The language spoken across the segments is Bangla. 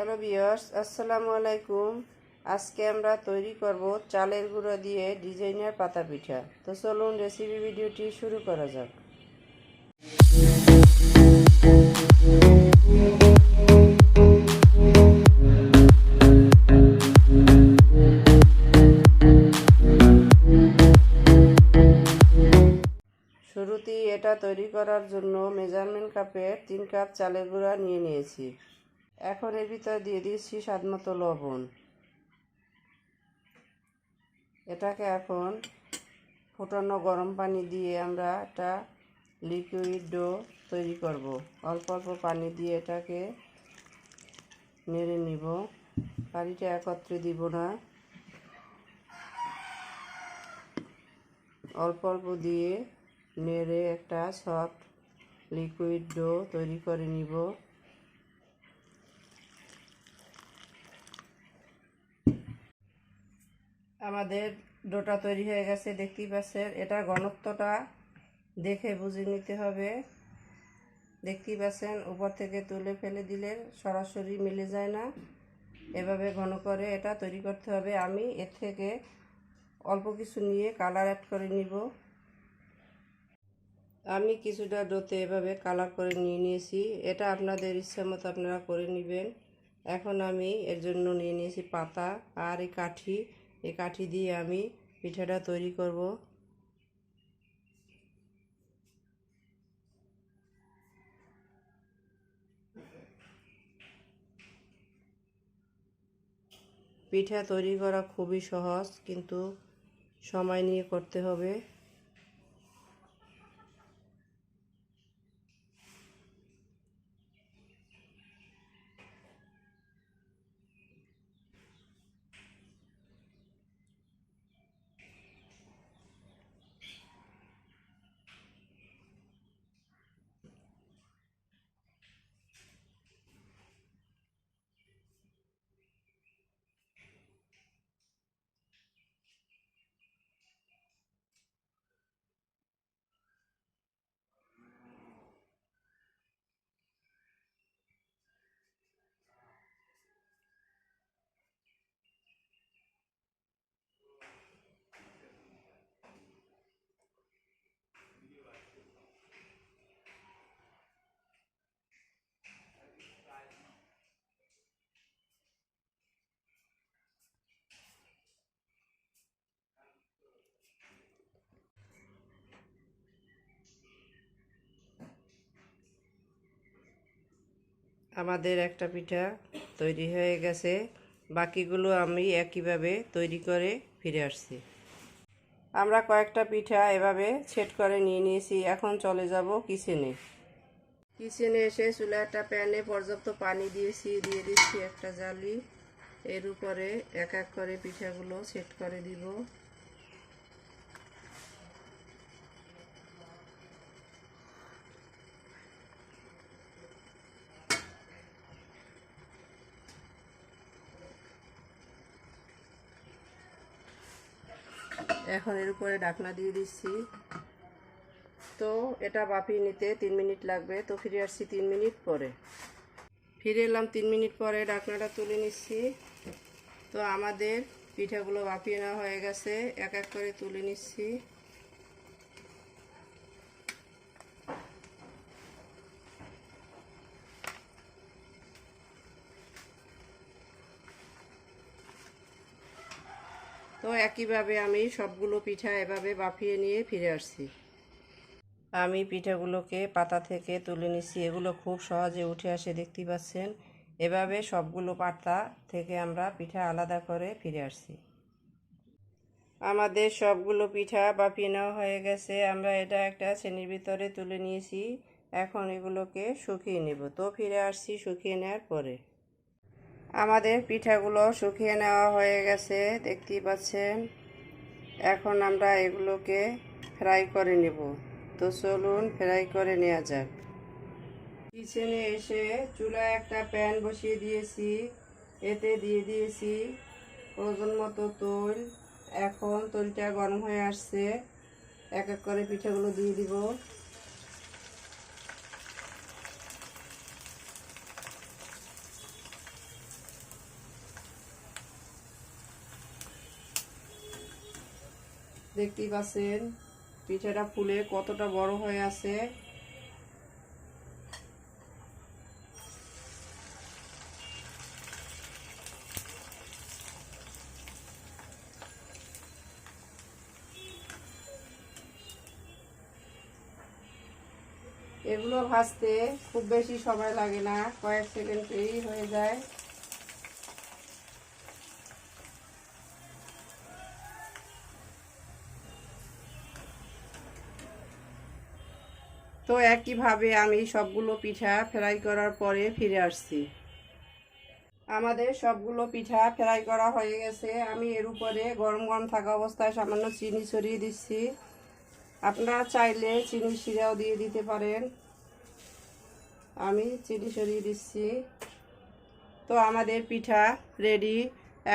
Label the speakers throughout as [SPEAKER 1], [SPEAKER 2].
[SPEAKER 1] হ্যালো বিয়ার্স আসসালামু আলাইকুম। আজকে আমরা তৈরি করব চালের গুঁড়ো দিয়ে ডিজাইনার পাতা পিঠা। তো চলুন রেসিপি ভিডিওটি শুরু করা যাক। শুরুতেই এটা তৈরি করার জন্য মেজারমেন্ট কাপের তিন কাপ চালের গুঁড়া নিয়ে নিয়েছি। এখন এর ভিতরে দিয়ে দিচ্ছি স্বাদমতো লবণ। এটাকে এখন ফুটানো গরম পানি দিয়ে আমরা একটা লিকুইড ডো তৈরি করব। অল্প অল্প পানি দিয়ে এটাকে নেড়ে নিব। পানিটা একত্রে দিব না। অল্প অল্প দিয়ে নেড়ে একটা সফট লিকুইড ডো তৈরি করে নিব। আমাদের ডোটা তৈরি হয়ে গেছে, দেখতেই পাচ্ছেন। এটা ঘনত্বটা দেখে বুঝে নিতে হবে। দেখতেই পাচ্ছেন, উপর থেকে তুলে ফেলে দিলে সরাসরি মিলে যায় না। এভাবে ঘন করে এটা তৈরি করতে হবে। আমি এর থেকে অল্প কিছু নিয়ে কালার অ্যাড করে নিব। আমি কিছুটা ডোতে এভাবে কালার করে নিয়ে নিয়েছি। এটা আপনাদের ইচ্ছা মতো আপনারা করে নেবেন। এখন আমি এর জন্য নিয়ে নিয়েছি পাতা আর এই কাঠি। এই কাঠি দিয়ে আমি পিঠাটা তৈরি করব। পিঠা তৈরি করা খুবই সহজ, কিন্তু সময় নিয়ে করতে হবে। আমাদের একটা পিঠা তৈরি হয়ে গেছে। বাকিগুলো আমি একইভাবে তৈরি করে ফিরে আসছি। আমরা কয়েকটা পিঠা এভাবে সেট করে নিয়ে নিয়েছি। এখন চলে যাব কিচেনে। কিচেনে এসে চুলা একটা প্যানে পর্যাপ্ত পানি দিয়েছি। দিয়ে দিচ্ছি একটা জালি। এর উপরে এক এক করে পিঠাগুলো সেট করে দিব। এখন এর উপরে ঢাকনা দিয়ে দিচ্ছি। তো এটা বাপিয়ে নিতে তিন মিনিট লাগবে। তো ফিরে আসছি তিন মিনিট পরে। ফিরে এলাম তিন মিনিট পরে ডাকনাটা তুলে নিচ্ছি। তো আমাদের পিঠাগুলো বাপিয়ে নেওয়া হয়ে গেছে। এক এক করে তুলে নিচ্ছি। তো একইভাবে আমি সবগুলো পিঠা এভাবে বাফিয়ে নিয়ে ফিরে আসছি। আমি পিঠাগুলোকে পাতা থেকে তুলে নিচ্ছি। এগুলো খুব সহজে উঠে আসে দেখতে পাচ্ছেন। এভাবে সবগুলো পাতা থেকে আমরা পিঠা আলাদা করে ফিরে আসছি। আমাদের সবগুলো পিঠা বাপিয়ে নেওয়া হয়ে গেছে। আমরা এটা একটা শ্রেণির ভিতরে তুলে নিয়েছি। এখন এগুলোকে শুকিয়ে নেব। তো ফিরে আসছি শুকিয়ে নেওয়ার পরে। আমাদের পিঠাগুলো শুকিয়ে নেওয়া হয়ে গেছে, দেখতেই পাচ্ছেন। এখন আমরা এগুলোকে ফ্রাই করে নেব। তো চলুন ফ্রাই করে নেওয়া যাক। কিচেনে এসে চুলায় একটা প্যান বসিয়ে দিয়েছি। এতে দিয়ে দিয়েছি ওজন মতো তৈল। এখন তৈলটা গরম হয়ে আসছে। এক এক করে পিঠাগুলো দিয়ে দিব। দেখতেই পাচ্ছেন, পিঠাটা ফুলে কতটা বড় হয়ে আছে। এগুলো ভাজতে খুব বেশি সময় লাগে না, কয়েক সেকেন্ডেই হয়ে যায়। তো একইভাবে আমি সবগুলো পিঠা ফ্রাই করার পরে ফিরে আসছি। আমাদের সবগুলো পিঠা ফ্রাই করা হয়ে গেছে। আমি এর উপরে গরম গরম থাকা অবস্থায় সামান্য চিনি ছড়িয়ে দিচ্ছি। আপনারা চাইলে চিনি শিরাও দিয়ে দিতে পারেন। আমি চিনি সরিয়ে দিচ্ছি। তো আমাদের পিঠা রেডি।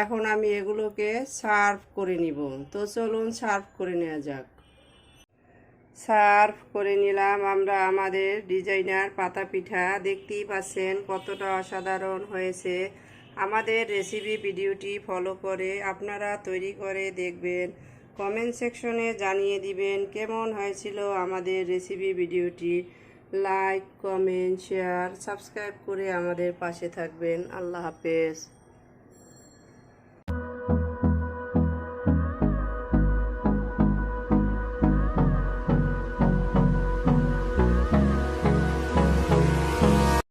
[SPEAKER 1] এখন আমি এগুলোকে সার্ভ করে নিব। তো চলুন সার্ভ করে নেওয়া যাক। সার্ভ করে নিলাম। আমরা আমাদের ডিজাইনার পাতা পিঠা দেখতেই পাচ্ছেন কতটা অসাধারণ হয়েছে। আমাদের রেসিপি ভিডিওটি ফলো করে আপনারা তৈরি করে দেখবেন। কমেন্ট সেকশনে জানিয়ে দিবেন কেমন হয়েছিল আমাদের রেসিপি ভিডিওটি। লাইক কমেন্ট শেয়ার সাবস্ক্রাইব করে আমাদের পাশে থাকবেন। আল্লাহ হাফেজ।